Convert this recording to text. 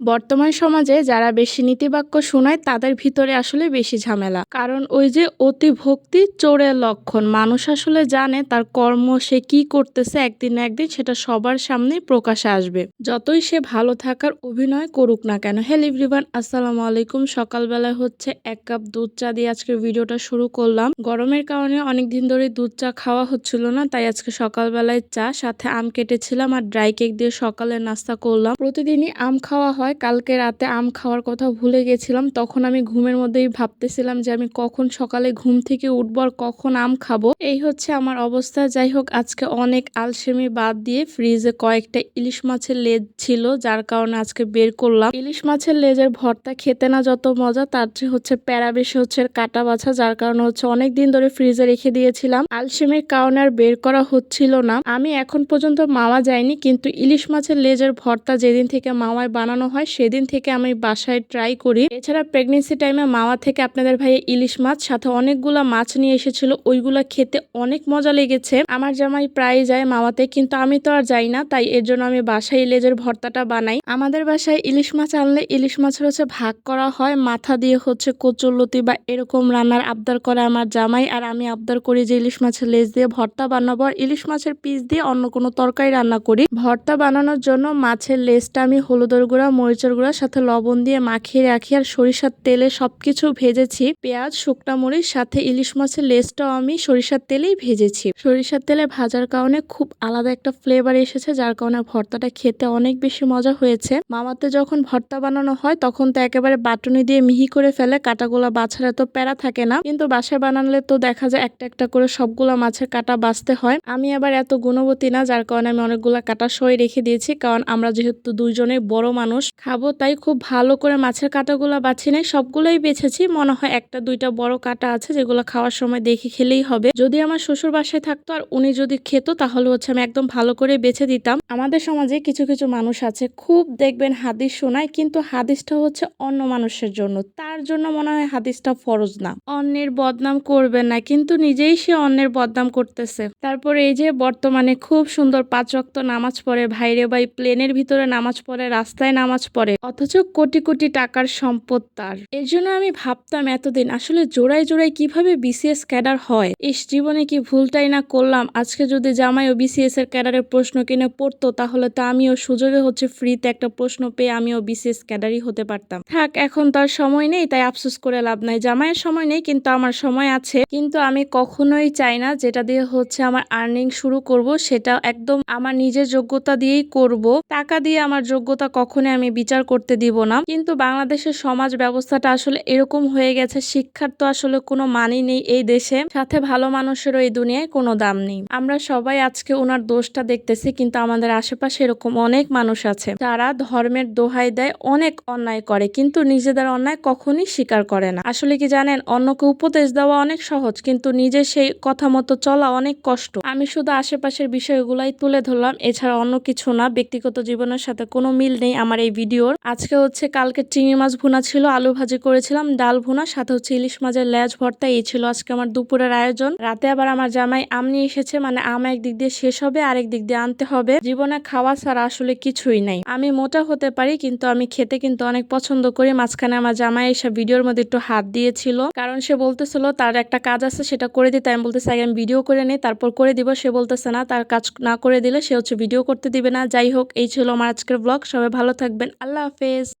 বর্তমান সমাজে যারা বেশি নীতিবাক্য শোনায়, তাদের ভিতরে আসলে বেশি ঝামেলা। কারণ ওই যে অতি ভক্তি চোরের লক্ষণ, মানুষ আসলে জানে তার কর্ম সে কি করতেছে একদিন না একদিন, সেটা সবার সামনে প্রকাশে আসবে। যতই সে ভালো থাকার অভিনয় করুক না কেন। হ্যালো এভরিওয়ান, আসসালামু আলাইকুম। সকালবেলায় হচ্ছে এক কাপ দুধ চা দিয়ে আজকে ভিডিওটা শুরু করলাম। গরমের কারণে অনেক দিন ধরে দুধ চা খাওয়া হচ্ছিল না, তাই আজকে সকালবেলায় চা, সাথে আম কেটেছিলাম আর ড্রাই কেক দিয়ে সকালে নাস্তা করলাম। প্রতিদিনই আম খাওয়া হয়। কালকে রাতে আম খাওয়ার কথা ভুলে গেছিলাম, তখন আমি ঘুমের মধ্যেই ভাবতেছিলাম যে আমি কখন সকালে ঘুম থেকে উঠবো আর কখন আম খাব। এই হচ্ছে আমার অবস্থা। যাই হোক, আজকে অনেক আলসেমি বাদ দিয়ে ফ্রিজে কয়েকটা ইলিশ মাছের লেজ ছিল, যার কারণে আজকে বের করলাম। ইলিশ মাছের লেজের ভর্তা খেতে না যত মজা, তার চেয়ে হচ্ছে প্যারা বেশি হচ্ছে কাটা বাছা, যার কারণে হচ্ছে অনেক দিন ধরে ফ্রিজে রেখে দিয়েছিলাম। আলসেমির কারণে আর বের করা হচ্ছিল না। আমি এখন পর্যন্ত মামা যাইনি, কিন্তু ইলিশ মাছের লেজের ভর্তা যেদিন থেকে মামায় বানানো হয় সেদিন থেকে আমি বাসায় ট্রাই করি। এছাড়া প্রেগনেন্সি টাইমে মামা থেকে আপনাদের ভাই ইলিশ মাছ, সাথে অনেকগুলা মাছ নিয়ে এসেছিল, ওইগুলা খেতে অনেক মজা লেগেছে। আমার জামাই প্রায় যায় মামাতে, কিন্তু আমি তো আর যাই না, তাই এর জন্য আমি বাসায় লেজের ভর্তাটা বানাই। আমাদের বাসায় ইলিশ মাছ আনলে ইলিশ মাছের হচ্ছে ভাগ করা হয়, মাথা দিয়ে হচ্ছে কচুরলতি বা এরকম রান্নার আবদার করে আমার জামাই, আর আমি আবদার করি যে ইলিশ মাছের লেজ দিয়ে ভর্তা বানাবো, আর ইলিশ মাছের পিস দিয়ে অন্য কোনো তরকারি রান্না করি। ভর্তা বানানোর জন্য মাছের লেজটা আমি হলুদের গুঁড়া মরিচের গুঁড়ার সাথে লবণ দিয়ে মাখিয়ে রাখি আর সরিষার তেলে সবকিছু ভেজেছি। পেঁয়াজ, শুকনা মরিচ, সাথে ইলিশ মাছের লেজটাও আমি সরিষার তেলেই ভেজেছি। সরিষার তেলে ভাজার কারণে খুব আলাদা একটা ফ্লেভার এসেছে, যার কারণে ভর্তাটা খেতে অনেক বেশি মজা হয়েছে। মামাতে যখন ভর্তা বানানো হয়, তখন তো একেবারে বাটনি দিয়ে মিহি করে ফেলে, কাটাগুলা বাছার এত প্যারা থাকে না। কিন্তু বাসায় বানালে তো দেখা যায় একটা একটা করে সবগুলা মাছের কাটা বাছতে হয়। আমি আবার এত গুণবতী না, যার কারণে আমি অনেকগুলা কাটা সই রেখে দিয়েছি, কারণ আমরা যেহেতু দুইজনে বড় মানুষ খাব, তাই খুব ভালো করে মাছের কাঁটাগুলো বাছি নাই। সবগুলোই বেছেছি। মনে হয় একটা, দুইটা বড় কাঁটা আছে, যেগুলো খাওয়ার সময় দেখে খেলেই হবে। যদি আমার শ্বশুর বাসায় থাকতো আর উনি যদি খেত, তাহলে হচ্ছে আমি একদম ভালো করে বেছে দিতাম। আমাদের সমাজে কিছু কিছু মানুষ আছে, খুব দেখবেন হাদিস শোনায়, কিন্তু হাদিসটা হচ্ছে অন্য মানুষের জন্য। তার জন্য মনে হয় হাদিসটা ফরজ না। অন্যের বদনাম করবে না, কিন্তু নিজেই সে অন্যের বদনাম করতেছে। তারপরে এই যে বর্তমানে খুব সুন্দর পাঁচ রক্ত নামাজ পড়ে, ভাইরে ভাই প্লেনের ভিতরে নামাজ পড়ে, রাস্তায় নামাজ পড়ে, অথচ কোটি কোটি টাকার সম্পদ তার। এর জন্য আমি ভাবতাম এতদিন, আসলে জোড়ায় জোড়ায় কীভাবে বিসিএস ক্যাডার হয়? ইস, জীবনে কি ভুলটাই না করলাম? আজকে যদি জামাই ও বিসিএস এর ক্যাডারের প্রশ্ন কিনে পড়তো, তাহলে তো আমিও সুযোগে হচ্ছে ফ্রিতে একটা প্রশ্ন পেয়ে আমিও বিসিএস ক্যাডারই হতে পারতাম। থাক, এখন তার সময় নেই তাই আফসোস করে লাভ নাই। জামাইয়ের সময় নেই, কিন্তু আমার সময় আছে। কিন্তু আমি কখনোই চাই না যেটা দিয়ে হচ্ছে আমার আর্নিং শুরু করব, সেটা একদম আমার নিজের যোগ্যতা দিয়েই করব। টাকা দিয়ে আমার যোগ্যতা কখনোই আমি বিচার করতে দিব না। কিন্তু বাংলাদেশের সমাজ ব্যবস্থাটা আসলে এরকম হয়ে গেছে, শিক্ষার তো আসলে কোনো মানই নেই এই দেশে। সাথে ভালো মানুষেরও এই দুনিয়ায় কোনো দাম নেই। আমরা সবাই আজকে ওনার দোষটা দেখতেছি, কিন্তু আমাদের আশেপাশে এরকম অনেক মানুষ আছে, যারা ধর্মের দোহাই দেয়, অনেক অন্যায় করে। কিন্তু নিজেদের অন্যায় কখনই স্বীকার করে না। আসলে কি জানেন, অন্যকে উপদেশ দেওয়া অনেক সহজ, কিন্তু নিজে সেই কথা মতো চলা অনেক কষ্ট। আমি শুধু আশেপাশের বিষয়গুলাই তুলে ধরলাম, এছাড়া অন্য কিছু না। ব্যক্তিগত জীবনের সাথে কোনো মিল নেই আমার এই ভিডিওর। আজকে হচ্ছে কালকে চিংড়ি মাছ ভুনা ছিল, আলু ভাজি করেছিলাম, ডাল ভুনা, সাথে হচ্ছে ইলিশ মাছের ল্যাজ ভর্তা, এই ছিল আজকে আমার দুপুরের আয়োজন। রাতে আবার আমার জামাই আম নিয়ে এসেছে মানে আম একদিক দিয়ে শেষ হবে, আরেক দিক দিয়ে আনতে হবে। জীবনে খাওয়া ছাড়া আসলে কিছুই নাই। আমি মোটা হতে পারি, কিন্তু আমি খেতে কিন্তু অনেক পছন্দ করি, মাঝখানে আমার জামাই এসে ভিডিওর মধ্যে একটু হাত দিয়েছিল। কারণ সে বলতেছিল, তার একটা কাজ আছে, সেটা করে দিতে। আমি বলতেছি, আগে আমি ভিডিও করে নিই, তারপর করে দিব। সে বলতেছে, না, তার কাজ না করে দিলে সে হচ্ছে ভিডিও করতে দিবে না। যাই হোক, এই ছিল আমার আজকের ব্লগ সবাই ভালো থাকবেন। আল্লাহ হাফেজ।